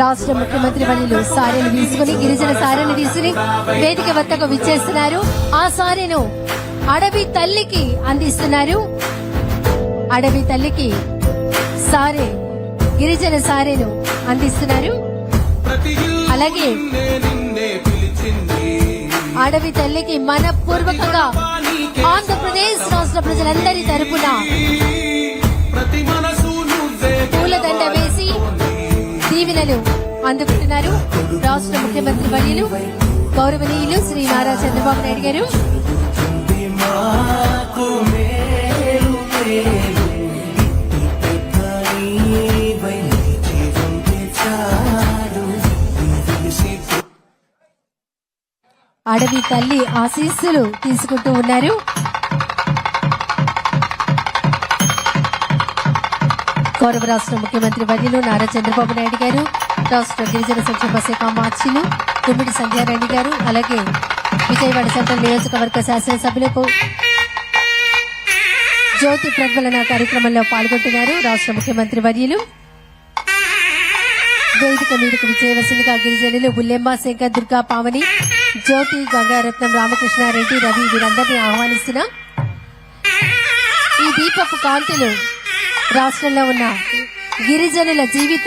రాష్ట్ర ముఖ్యమంత్రి వర్యులు సారెను తీసుకుని గిరిజన సారెను తీసుకుని వేదిక వద్దకు విచ్చేస్తున్నారు. ఆ సారెను అడవి తల్లికి అందిస్తున్నారు. అడవి తల్లికి సారే గిరిజన సారెను అందిస్తున్నారు. అలాగే అడవి తల్లికి మనపూర్వకంగా ఆంధ్రప్రదేశ్ రాష్ట్ర ప్రజలందరి తరపున దీవెనలు అందుకుంటున్నారు. రాష్ట్ర ముఖ్యమంత్రి వర్యులు గౌరవనీయులు శ్రీ నారా చంద్రబాబు నాయుడు గారు. అడవి తల్లి ఆశీస్సులు తీసుకుంటూ ఉన్నారు. గౌరవ రాష్ట్ర ముఖ్యమంత్రి వర్యులు నారా చంద్రబాబు నాయుడు గారు రాష్ట్ర గిరిజన సంక్షేమ శాఖ మార్చిలు తుమ్మిడి సంధ్యారాణి గారు అలాగే విజయవాడ సెంట్రల్ నియోజకవర్గ శాసనసభ్యులకు జ్యోతి ప్రజ్వలన కార్యక్రమంలో పాల్గొంటున్నారు రాష్ట్ర ముఖ్యమంత్రి వర్యులు. వేదిక మీదకు విజయవసనిగా గిరిజనులు బుల్లెమ్మ శంకర్ దుర్గా పావని జ్యోతి గంగారత్నం రామకృష్ణారెడ్డి రవి వీరందరినీ ఆహ్వానిస్తున్నా. ఈ దీపపు కాంతులు రాష్ట్రంలో ఉన్న గిరిజనుల జీవిత